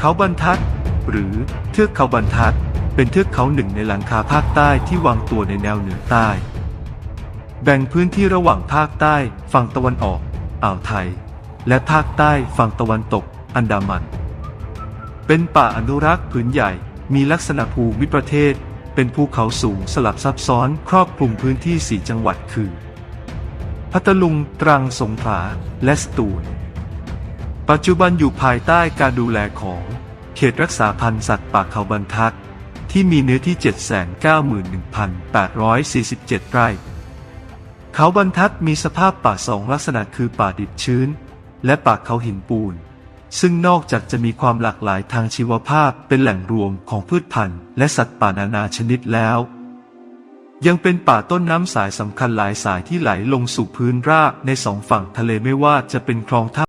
เขาบรรทัด หรือเทือกเขาบรรทัด เป็นเทือกเขาหนึ่งในหลังคาภาคใต้ที่วางตัวในแนวเหนือใต้ แบ่งพื้นที่ระหว่างภาคใต้ฝั่งตะวันออก อ่าวไทย และภาคใต้ฝั่งตะวันตก อันดามัน เป็นป่าอนุรักษ์ผืนใหญ่ มีลักษณะภูมิประเทศ เป็นภูเขาสูงสลับซับซ้อนครอบคลุมพื้นที่สีจังหวัดคือ พัทลุง ตรัง สงขลา และสตูล ปัจจุบันอยู่ภายใต้การดูแลของเขตรักษาพันธุ์สัตว์ป่าเขาบรรทัด ที่มีเนื้อที่ 791,847 ไร่ เขาบรรทัดมีสภาพป่าสองลักษณะคือป่าดิบชื้น และป่าเขาหินปูน ซึ่งนอกจากจะมีความหลากหลายทางชีวภาพเป็นแหล่งรวมของพืชพันธุ์และสัตว์ป่านานาชนิดแล้ว ยังเป็นป่าต้นน้ำสายสำคัญหลายสายที่ไหลลงสู่พื้นราบในสองฝั่งทะเลไม่ว่าจะเป็นคลองท่า